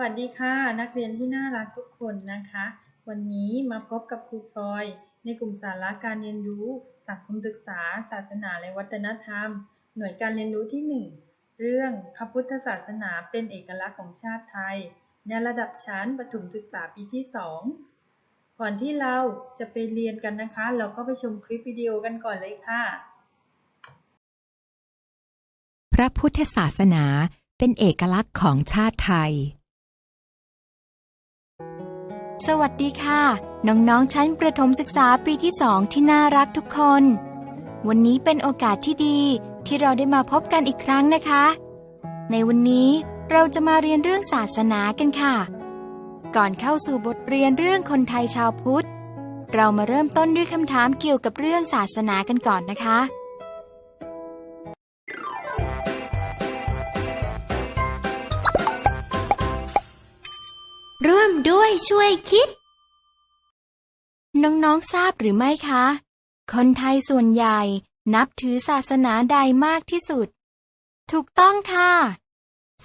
วัสดีค่ะนักเรียนที่น่ารักทุกคนนะคะ วันนี้มาพบกับครูพลอย ในกลุ่มสาระการเรียนรู้สังคมศึกษา ศาสนาและวัฒนธรรม หน่วยการเรียนรู้ที่ 1 เรื่องพระพุทธศาสนาเป็นเอกลักษณ์ของชาติไทย ในระดับชั้นประถมศึกษาปีที่ 2 ก่อนที่เราจะไปเรียนกันนะคะ เราก็ไปชมคลิปวิดีโอกันก่อนเลยค่ะ พระพุทธศาสนาเป็นเอกลักษณ์ของชาติไทย สวัสดีค่ะ น้องๆ ชั้นประถมศึกษาปีที่สองที่น่ารักทุกคน วันนี้เป็นโอกาสที่ดีที่เราได้มาพบกันอีกครั้งนะคะ ในวันนี้เราจะมาเรียนเรื่องศาสนากันค่ะ ก่อนเข้าสู่บทเรียนเรื่องคนไทยชาวพุทธ เรามาเริ่มต้นด้วยคำถามเกี่ยวกับเรื่องศาสนากันก่อนนะคะ ร่วมด้วยช่วยคิด น้องๆทราบหรือไม่คะ คนไทยส่วนใหญ่นับถือศาสนาใดมากที่สุด ถูกต้องค่ะ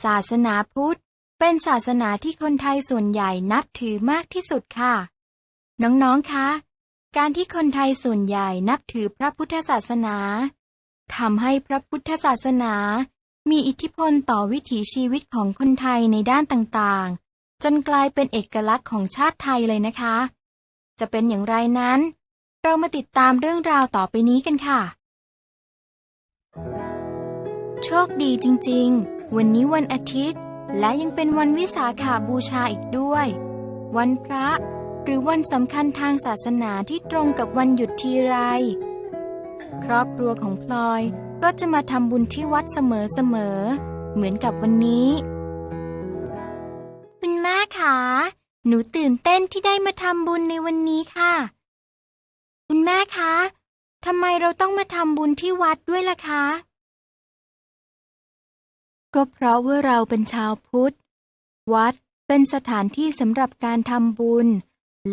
ศาสนาพุทธ เป็นศาสนาที่คนไทยส่วนใหญ่นับถือมากที่สุดค่ะ น้องๆคะการที่คนไทยส่วนใหญ่นับถือพระพุทธศาสนาทำให้พระพุทธศาสนา มีอิทธิพลต่อวิถีชีวิตของคนไทยในด้านต่างๆ จนกลายเป็นเอกลักษณ์ของชาติไทยเลยนะคะ จะเป็นอย่างไรนั้น เรามาติดตามเรื่องราวต่อไปนี้กันค่ะ โชคดีจริงๆ วันนี้วันอาทิตย์ และยังเป็นวันวิสาขาบูชาอีกด้วย วันพระหรือวันสำคัญทางศาสนาที่ตรงกับวันหยุดทีไร ครอบครัวของพลอยก็จะมาทำบุญที่วัดเสมอๆเหมือนกับวันนี้ หนูตื่นเต้นที่ได้มาทำบุญในวันนี้ค่ะ คุณแม่คะทำไมเราต้องมาทำบุญที่วัดด้วยล่ะคะ ก็เพราะว่าเราเป็นชาวพุทธ วัดเป็นสถานที่สำหรับการทำบุญ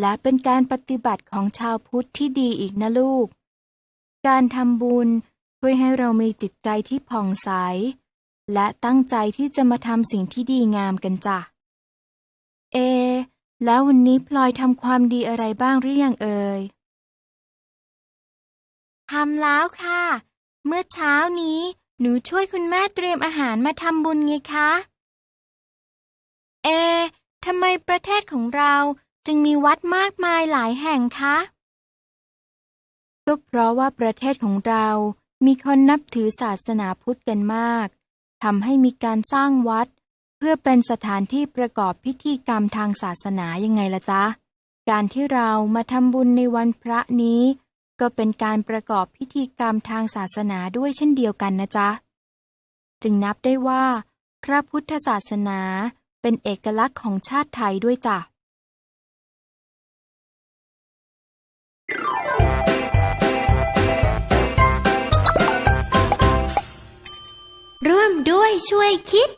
และเป็นการปฏิบัติของชาวพุทธที่ดีอีกนะลูก การทำบุญช่วยให้เรามีจิตใจที่ผ่องใส และตั้งใจที่จะมาทำสิ่งที่ดีงามกันจ้ะ เอ แล้ววันนี้พลอยทำความดีอะไรบ้างหรือยังเอ่ยทำแล้วค่ะ เมื่อเช้านี้ หนูช่วยคุณแม่เตรียมอาหารมาทำบุญไงคะ เอทำไมประเทศของเราจึงมีวัดมากมายหลายแห่งคะก็เพราะว่าประเทศของเรามีคนนับถือศาสนาพุทธกันมากทำให้มีการสร้างวัดเพื่อเป็นสถานที่ประกอบพิธีกรรมทางศาสนายังไงล่ะจ๊ะ การที่เรามาทำบุญในวันพระนี้ ก็เป็นการประกอบพิธีกรรมทางศาสนาด้วยเช่นเดียวกันนะจ๊ะ จึงนับได้ว่า พระพุทธศาสนาเป็นเอกลักษณ์ของชาติไทยด้วยจ้ะร่วมด้วยช่วยคิด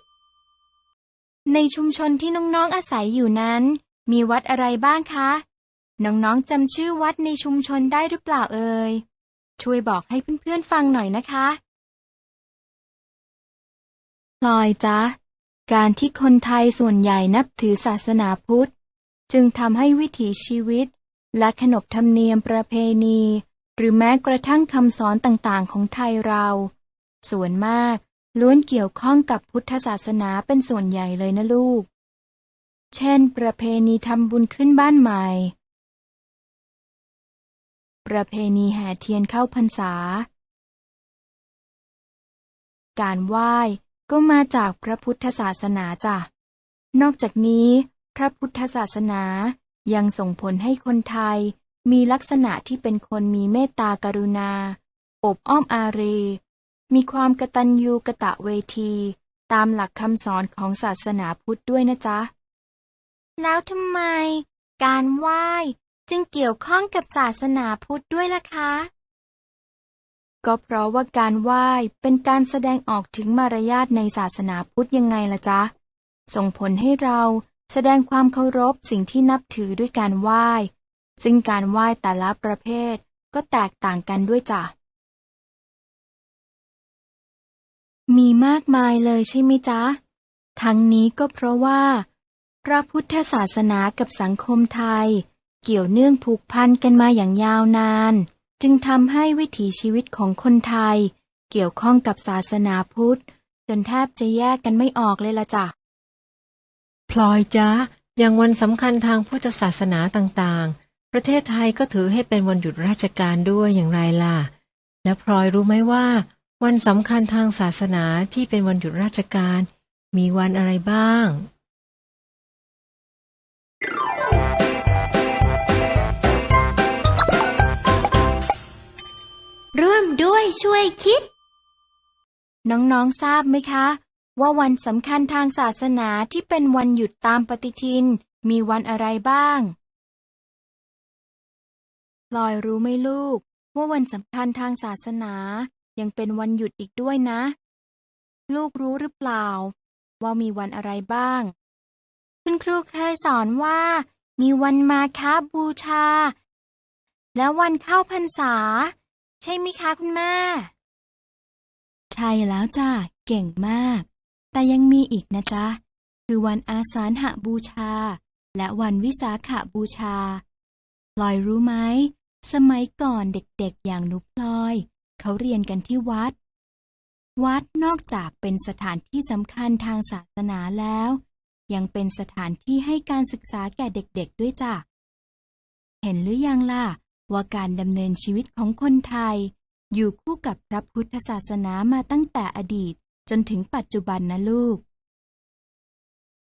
ในชุมชนที่น้องๆอาศัยอยู่นั้น มีวัดอะไรบ้างคะ น้องๆจำชื่อวัดในชุมชนได้หรือเปล่าเอ่ย ช่วยบอกให้เพื่อนๆฟังหน่อยนะคะพลอยจ๊ะ การที่คนไทยส่วนใหญ่นับถือศาสนาพุทธ จึงทำให้วิถีชีวิต และขนบธรรมเนียมประเพณี หรือแม้กระทั่งคำสอนต่างๆของไทยเรา ส่วนมาก ล้วนเกี่ยวข้องกับพุทธศาสนาเป็นส่วนใหญ่เลยนะลูก เช่น ประเพณีทำบุญขึ้นบ้านใหม่ ประเพณีแห่เทียนเข้าพรรษา การไหว้ก็มาจากพระพุทธศาสนาจ้ะ นอกจากนี้ พระพุทธศาสนายังส่งผลให้คนไทยมีลักษณะที่เป็นคนมีเมตตากรุณา อบอ้อมอารี มีความกตัญญูกะตะเวที ตามหลักคำสอนของศาสนาพุทธด้วยนะจ๊ะ แล้วทำไม การไหว้จึงเกี่ยวข้องกับศาสนาพุทธด้วยล่ะคะ ก็เพราะว่าการไหว้เป็นการแสดงออกถึงมารยาทในศาสนาพุทธยังไงล่ะจ๊ะ ส่งผลให้เราแสดงความเคารพสิ่งที่นับถือด้วยการไหว้ ซึ่งการไหว้แต่ละประเภทก็แตกต่างกันด้วยจ้ะ มีมากมายเลยใช่ไหมจ๊ะ ทั้งนี้ก็เพราะว่า พระพุทธศาสนากับสังคมไทย เกี่ยวเนื่องผูกพันกันมาอย่างยาวนาน จึงทำให้วิถีชีวิตของคนไทย เกี่ยวข้องกับศาสนาพุทธ จนแทบจะแยกกันไม่ออกเลยละจ้ะ พลอยจ้าอย่างวันสำคัญทางพุทธศาสนาต่างๆ ประเทศไทยก็ถือให้เป็นวันหยุดราชการด้วยอย่างไรล่ะ และพลอยรู้ไหมว่า วันสำคัญทางศาสนาที่เป็นวันหยุดราชการ มีวันอะไรบ้าง ร่วมด้วยช่วยคิด น้องๆทราบไหมคะ ว่าวันสำคัญทางศาสนาที่เป็นวันหยุดตามปฏิทิน มีวันอะไรบ้างลอยรู้ไหมลูก ว่าวันสำคัญทางศาสนา ยังเป็นวันหยุดอีกด้วยนะ ลูกรู้หรือเปล่า ว่ามีวันอะไรบ้าง คุณครูเคยสอนว่า มีวันมาคาบูชา และวันเข้าพรรษา ใช่ไหมคะคุณแม่ ใช่แล้วจ้าเก่งมาก แต่ยังมีอีกนะจ๊ะ คือวันอาสาฬหบูชา และวันวิสาขบูชา ลอยรู้ไหม สมัยก่อนเด็กๆอย่างหนุพลอย เขาเรียนกันที่วัด วัดนอกจากเป็นสถานที่สำคัญทางศาสนาแล้ว ยังเป็นสถานที่ให้การศึกษาแก่เด็กๆด้วยจ้ะ เห็นหรือยังล่ะ ว่าการดำเนินชีวิตของคนไทย อยู่คู่กับพระพุทธศาสนามาตั้งแต่อดีตจนถึงปัจจุบันนะลูก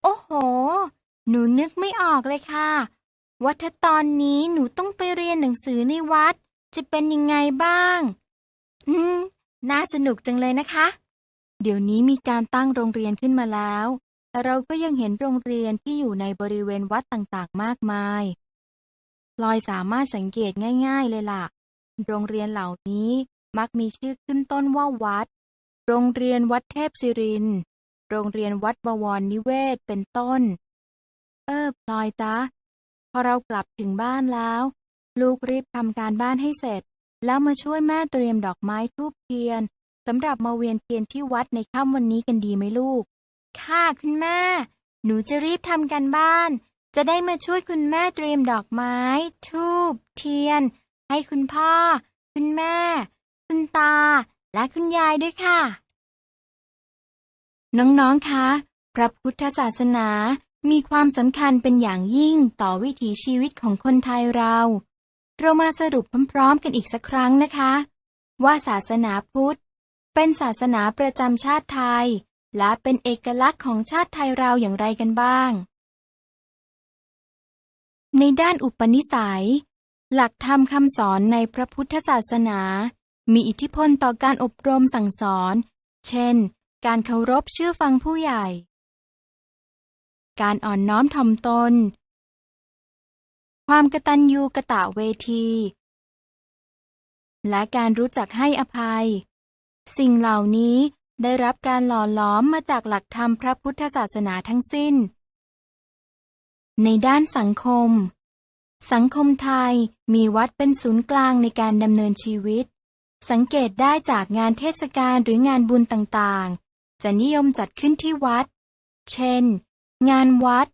โอ้โห หนูนึกไม่ออกเลยค่ะ ว่าถ้าตอนนี้หนูต้องไปเรียนหนังสือในวัด จะเป็นยังไงบ้าง อืม น่าสนุกจังเลยนะคะ เดี๋ยวนี้มีการตั้งโรงเรียนขึ้นมาแล้ว แต่เราก็ยังเห็นโรงเรียนที่อยู่ในบริเวณวัดต่างๆ มากมายพลอยสามารถสังเกตง่าย ๆ เลยล่ะ โรงเรียนเหล่านี้มักมีชื่อขึ้นต้นว่าวัด โรงเรียนวัดเทพศิรินทร์โรงเรียนวัดบวรนิเวศ เป็นต้น เออพลอยจ๊ะพอเรากลับถึงบ้านแล้ว ลูกรีบทำการบ้านให้เสร็จ แล้วมาช่วยแม่เตรียมดอกไม้ทูบเทียนสำหรับมาเวียนเทียนที่วัดในค่ำวันนี้กันดีไหมลูก ค่ะคุณแม่ หนูจะรีบทำการบ้าน จะได้มาช่วยคุณแม่เตรียมดอกไม้ ทูบเทียน ให้คุณพ่อ คุณแม่ คุณตา และคุณยายด้วยค่ะ น้องๆ คะ พระพุทธศาสนามีความสำคัญเป็นอย่างยิ่งต่อวิถีชีวิตของคนไทยเรา เรามาสรุปพร้อมๆกันอีกสักครั้งนะคะ ว่าศาสนาพุทธ เป็นศาสนาประจำชาติไทย และเป็นเอกลักษณ์ของชาติไทยเราอย่างไรกันบ้าง ในด้านอุปนิสัย หลักธรรมคำสอนในพระพุทธศาสนา มีอิทธิพลต่อการอบรมสั่งสอน เช่น การเคารพเชื่อฟังผู้ใหญ่ การอ่อนน้อมถ่อมตน ความกตัญญูกะตะเวที และการรู้จักให้อภัย สิ่งเหล่านี้ได้รับการหล่อหลอมมาจากหลักธรรมพระพุทธศาสนาทั้งสิ้น ในด้านสังคม สังคมไทยมีวัดเป็นศูนย์กลางในการดำเนินชีวิต สังเกตได้จากงานเทศกาลหรืองานบุญต่างๆ จะนิยมจัดขึ้นที่วัด เช่น งานวัด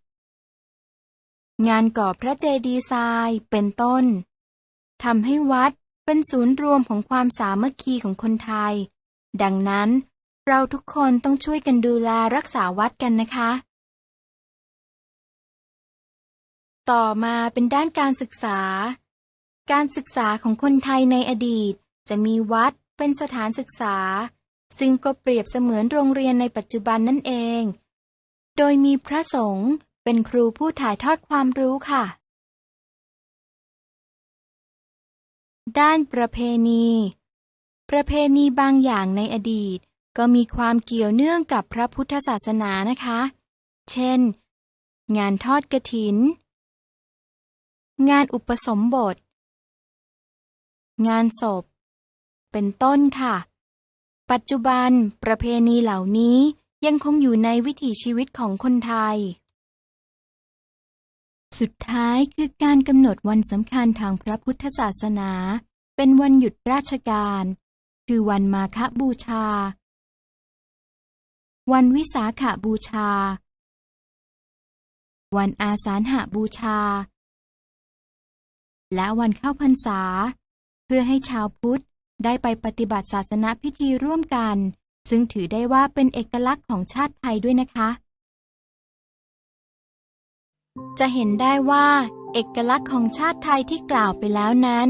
งานก่อพระเจดีย์ทรายเป็นต้นทำให้วัดเป็นศูนย์รวมของความสามัคคีของคนไทย ดังนั้นเราทุกคนต้องช่วยกันดูแลรักษาวัดกันนะคะ ต่อมาเป็นด้านการศึกษา การศึกษาของคนไทยในอดีต จะมีวัดเป็นสถานศึกษา ซึ่งก็เปรียบเสมือนโรงเรียนในปัจจุบันนั่นเอง โดยมีพระสงฆ์ เป็นครูผู้ถ่ายทอดความรู้ค่ะ ด้านประเพณี ประเพณีบางอย่างในอดีต ก็มีความเกี่ยวเนื่องกับพระพุทธศาสนานะคะ เช่น งานทอดกฐิน งานอุปสมบท งานศพ เป็นต้นค่ะ ปัจจุบันประเพณีเหล่านี้ยังคงอยู่ในวิถีชีวิตของคนไทย สุดท้ายคือการกำหนดวันสำคัญทางพระพุทธศาสนา เป็นวันหยุดราชการ คือวันมาฆบูชา วันวิสาขบูชา วันอาสาฬหบูชา และวันเข้าพรรษา เพื่อให้ชาวพุทธได้ไปปฏิบัติศาสนพิธีร่วมกัน ซึ่งถือได้ว่าเป็นเอกลักษณ์ของชาติไทยด้วยนะคะ จะเห็นได้ว่าเอกลักษณ์ของชาติไทยที่กล่าวไปแล้วนั้น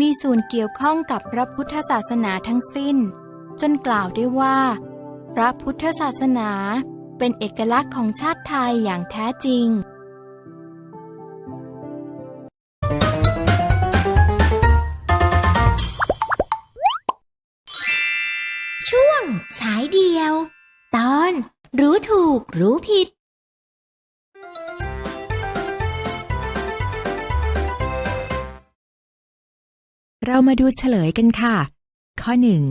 มีส่วนเกี่ยวข้องกับพระพุทธศาสนาทั้งสิ้น จนกล่าวได้ว่า พระพุทธศาสนาเป็นเอกลักษณ์ของชาติไทยอย่างแท้จริงช่วงฉายเดียว ตอนรู้ถูกรู้ผิด เรามาดูเฉลยกันค่ะ ข้อหนึ่ง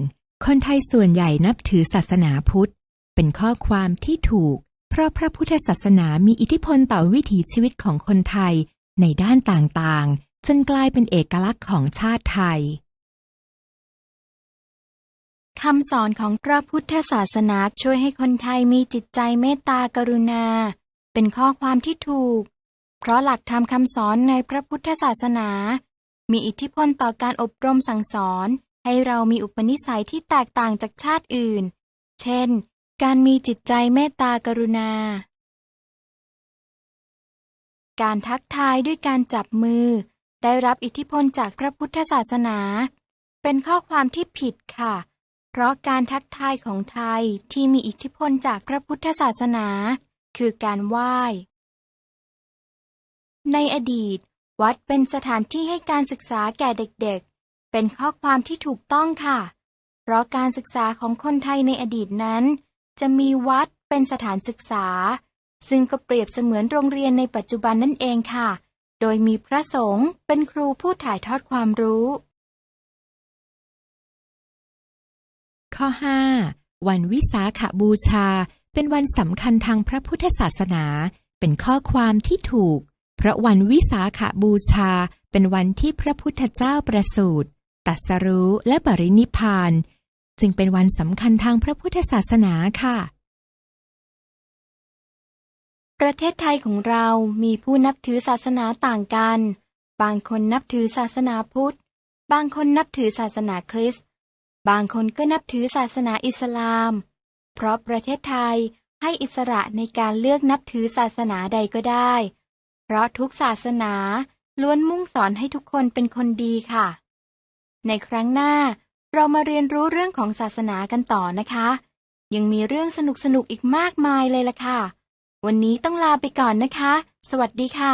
คนไทยส่วนใหญ่นับถือศาสนาพุทธ เป็นข้อความที่ถูก เพราะพระพุทธศาสนามีอิทธิพลต่อวิถีชีวิตของคนไทยในด้านต่างๆ จนกลายเป็นเอกลักษณ์ของชาติไทยคำสอนของพระพุทธศาสนาช่วยให้คนไทยมีจิตใจเมตตากรุณา เป็นข้อความที่ถูก เพราะหลักธรรมคำสอนในพระพุทธศาสนา มีอิทธิพลต่อการอบรมสั่งสอน ให้เรามีอุปนิสัยที่แตกต่างจากชาติอื่น เช่น การมีจิตใจเมตตากรุณา การทักทายด้วยการจับมือ ได้รับอิทธิพลจากพระพุทธศาสนา เป็นข้อความที่ผิดค่ะ เพราะการทักทายของไทยที่มีอิทธิพลจากพระพุทธศาสนา คือการไหว้ ในอดีต วัดเป็นสถานที่ให้การศึกษาแก่เด็กๆ เป็นข้อความที่ถูกต้องค่ะ เพราะการศึกษาของคนไทยในอดีตนั้น จะมีวัดเป็นสถานศึกษา ซึ่งก็เปรียบเสมือนโรงเรียนในปัจจุบันนั่นเองค่ะ โดยมีพระสงฆ์เป็นครูผู้ถ่ายทอดความรู้ ข้อ 5 วันวิสาขบูชา เป็นวันสำคัญทางพระพุทธศาสนา เป็นข้อความที่ถูก เพราะวันวิสาขบูชาเป็นวันที่พระพุทธเจ้าประสูติตัสรู้และบรินิพาน จึงเป็นวันสำคัญทางพระพุทธศาสนาค่ะ ประเทศไทยของเรามีผู้นับถือศาสนาต่างกัน บางคนนับถือศาสนาพุทธ บางคนนับถือศาสนาคริสต์บางคนก็นับถือศาสนาอิสลาม เพราะประเทศไทยให้อิสระในการเลือกนับถือศาสนาใดก็ได้ ราะทุกศาสนาล้วนมุ่งสอนให้ทุกคนเป็นคนดีค่ะ ในครั้งหน้าเรามาเรียนรู้เรื่องของศาสนากันต่อนะคะ ยังมีเรื่องสนุกๆอีกมากมายเลยล่ะค่ะ วันนี้ต้องลาไปก่อนนะคะ สวัสดีค่ะ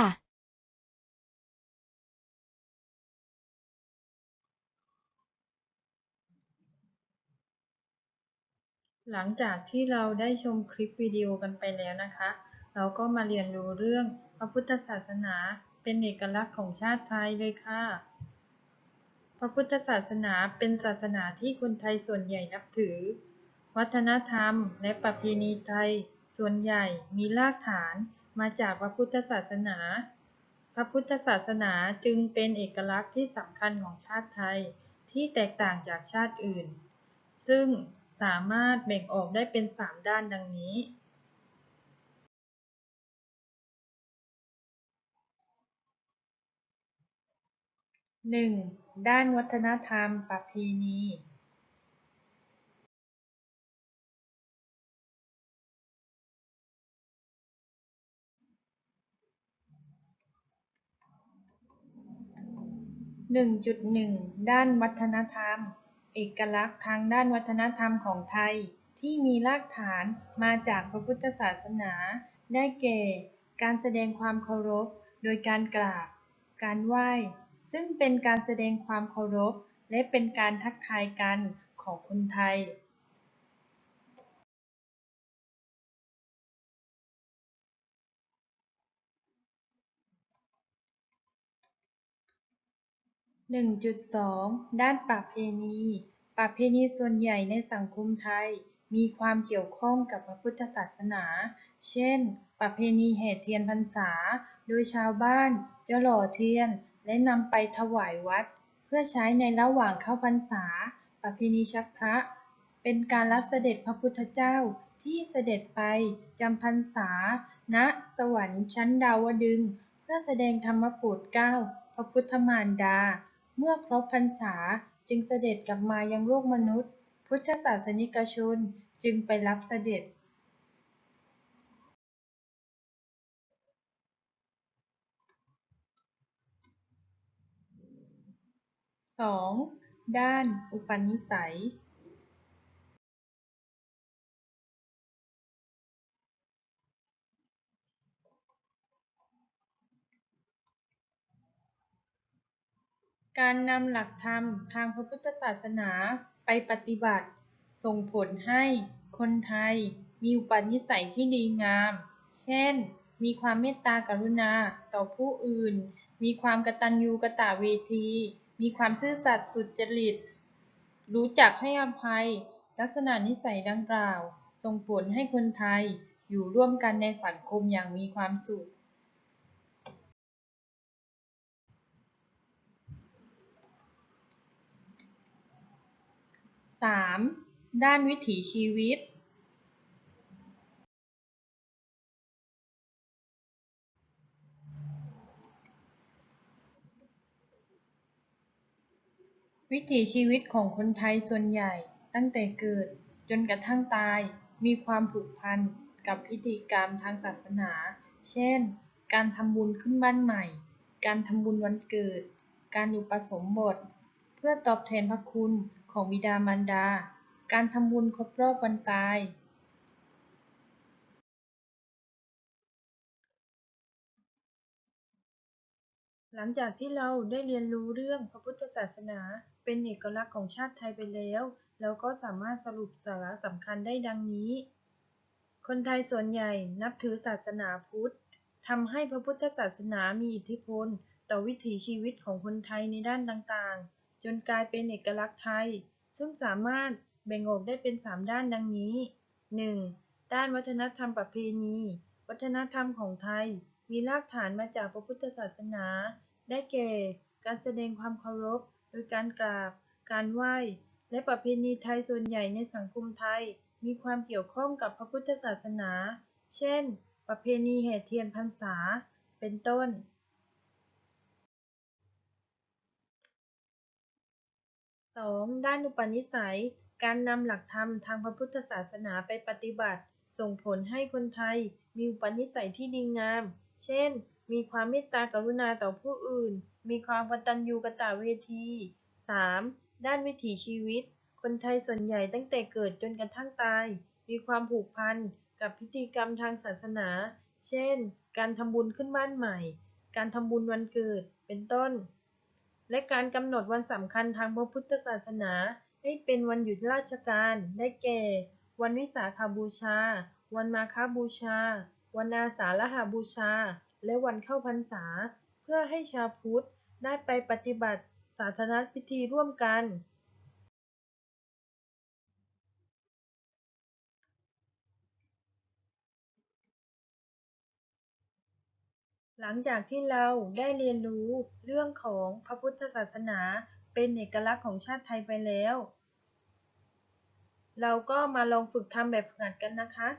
หลังจากที่เราได้ชมคลิปวิดีโอกันไปแล้วนะคะ เราก็มาเรียนรู้เรื่อง พระพุทธศาสนาเป็นเอกลักษณ์ของชาติไทยเลยค่ะ พระพุทธศาสนาเป็นศาสนาที่คนไทยส่วนใหญ่นับถือ วัฒนธรรมและประเพณีไทย ส่วนใหญ่มีรากฐานมาจากพระพุทธศาสนา พระพุทธศาสนาจึงเป็นเอกลักษณ์ที่สำคัญของชาติไทยที่แตกต่างจากชาติอื่น ซึ่งสามารถแบ่งออกได้เป็น 3 ด้านดังนี้ 1. ด้านวัฒนธรรม ประเพณี1.1ด้านวัฒนธรรม เอกลักษณ์ทางด้านวัฒนธรรมของไทย ที่มีรากฐานมาจากพระพุทธศาสนา ได้แก่ การแสดงความเคารพ โดยการกราบ การไหว้ ซึ่งเป็นการแสดงความเคารพ และเป็นการทักทายกันของคนไทย1.2 ด้านประเพณี ประเพณีส่วนใหญ่ในสังคมไทย มีความเกี่ยวข้องกับพระพุทธศาสนา เช่น ประเพณีแห่เทียนพรรษา โดยชาวบ้านจะหล่อเทียน และนำไปถวายวัด เพื่อใช้ในระหว่างเข้าพรรษา ประเพณีชักพระ เป็นการรับเสด็จพระพุทธเจ้าที่เสด็จไปจำพรรษา ณ สวรรค์ชั้นดาวดึง เพื่อแสดงธรรมโปรดเกล้าพระพุทธมารดา เมื่อครบพรรษาจึงเสด็จกลับมายังโลกมนุษย์ พุทธศาสนิกชนจึงไปรับเสด็จ สองด้านอุปนิสัยการนำหลักธรรมทางพระพุทธศาสนาไปปฏิบัติ ส่งผลให้คนไทยมีอุปนิสัยที่ดีงาม เช่น มีความเมตตากรุณาต่อผู้อื่น มีความกตัญญูกตเวที มีความซื่อสัตย์สุจริต รู้จักให้อภัย ลักษณะนิสัยดังกล่าว ส่งผลให้คนไทยอยู่ร่วมกันในสังคมอย่างมีความสุขสามด้านวิถีชีวิต วิถีชีวิตของคนไทยส่วนใหญ่ตั้งแต่เกิดจนกระทั่งตายมีความผูกพันกับพิธีกรรมทางศาสนา เช่น การทำบุญขึ้นบ้านใหม่ การทำบุญวันเกิด การอุปสมบท เพื่อตอบแทนพระคุณของบิดามารดา การทำบุญครบรอบวันตาย หลังจากที่เราได้เรียนรู้เรื่องพระพุทธศาสนา เป็นเอกลักษณ์ของชาติไทยไปแล้วเราก็สามารถสรุปสาระสำคัญได้ดังนี้ คนไทยส่วนใหญ่นับถือศาสนาพุทธทำให้พระพุทธศาสนามีอิทธิพล ต่อวิถีชีวิตของคนไทยในด้านต่างๆ จนกลายเป็นเอกลักษณ์ไทย ซึ่งสามารถแบ่งออกได้เป็น 3 ด้านดังนี้ 1. ด้านวัฒนธรรมประเพณี วัฒนธรรมของไทย มีรากฐานมาจากพระพุทธศาสนา ได้แก่ การแสดงความเคารพ โดยการกราบ การไหว้ และประเพณีไทยส่วนใหญ่ในสังคมไทย มีความเกี่ยวข้องกับพระพุทธศาสนา เช่น ประเพณีแห่เทียนพรรษา เป็นต้น 2. ด้านอุปนิสัย การนำหลักธรรมทางพระพุทธศาสนาไปปฏิบัติ ส่งผลให้คนไทยมีอุปนิสัยที่ดีงาม เช่น มีความเมตตากรุณาต่อผู้อื่น มีความกตัญญูกตเวที 3. ด้านวิถีชีวิต คนไทยส่วนใหญ่ตั้งแต่เกิดจนกระทั่งตาย มีความผูกพันกับพิธีกรรมทางศาสนา เช่น การทำบุญขึ้นบ้านใหม่ การทำบุญวันเกิด เป็นต้น และการกำหนดวันสำคัญทางพระพุทธศาสนา ให้เป็นวันหยุดราชการ ได้แก่ วันวิสาขบูชา วันมาฆบูชา วันอาสาฬหบูชา และวันเข้าพรรษา พื่อให้ชาวพุทธได้ไปปฏิบัติศาสนพิธีร่วมกัน หลังจากที่เราได้เรียนรู้เรื่องของพระพุทธศาสนาเป็นเอกลักษณ์ของชาติไทยไปแล้ว เราก็มาลองฝึกทำแบบฝึกหัดกันนะคะ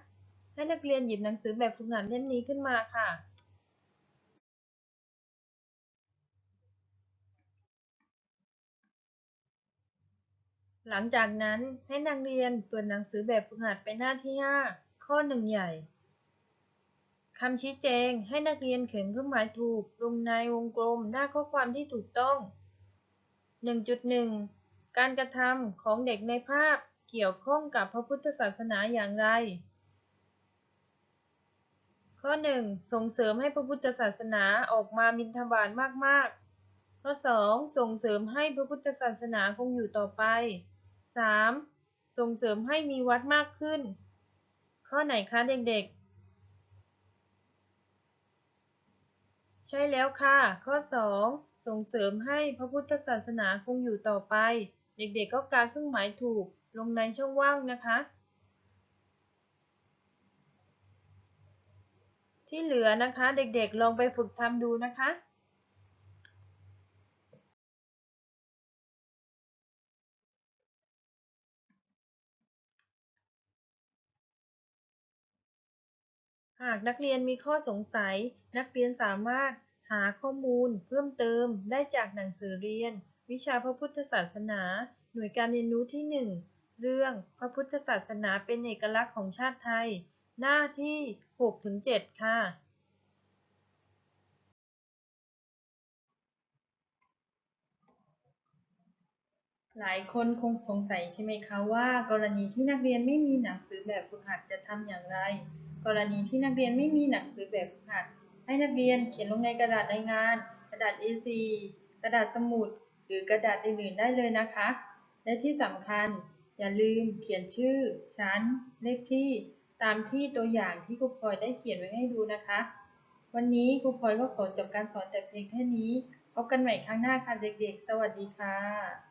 ให้นักเรียนหยิบหนังสือแบบฝึกหัดเล่มนี้ขึ้นมาค่ะ หลังจากนั้นให้นักเรียนเปิดหนังสือแบบฝึกหัดไปหน้าที่ 5 ข้อหนึ่งใหญ่คำชี้แจงให้นักเรียนเขียนเครื่องหมายถูกลงในวงกลมหน้าข้อความที่ถูกต้อง 1.1 การกระทำของเด็กในภาพเกี่ยวข้องกับพระพุทธศาสนาอย่างไร ข้อ 1 ส่งเสริมให้พระพุทธศาสนาออกมาบิณฑบาตมาก ๆ ข้อ 2 ส่งเสริมให้พระพุทธศาสนาคงอยู่ต่อไป 3. ส่งเสริมให้มีวัดมากขึ้น ข้อไหนคะเด็กๆ ใช่แล้วค่ะ ข้อ 2 ส่งเสริมให้พระพุทธศาสนาคงอยู่ต่อไป เด็กๆก็กางเครื่องหมายถูกลงในช่องว่างนะคะ ที่เหลือนะคะเด็กๆลองไปฝึกทำดูนะคะ หากนักเรียนมีข้อสงสัย นักเรียนสามารถหาข้อมูล เพิ่มเติมได้จากหนังสือเรียน วิชาพระพุทธศาสนา หน่วยการเรียนรู้ที่ 1 เรื่องพระพุทธศาสนาเป็นเอกลักษณ์ของชาติไทย หน้าที่ 6-7 ค่ะหลายคนคงสงสัยใช่ไหมคะว่า กรณีที่นักเรียนไม่มีหนังสือแบบฝึกหัดจะทำอย่างไร กรณีที่นักเรียนไม่มีหนังสือแบบฝึกหัด ให้นักเรียนเขียนลงในกระดาษรายงาน กระดาษ A4 กระดาษสมุด หรือกระดาษอื่นๆได้เลยนะคะ และที่สำคัญอย่าลืมเขียนชื่อ ชั้น เลขที่ ตามที่ตัวอย่างที่ครูพลอยได้เขียนไว้ให้ดูนะคะ วันนี้ครูพลอยก็ขอจบการสอนแต่เพียงแค่นี้ พบกันใหม่ครั้งหน้าค่ะเด็กๆ สวัสดีค่ะ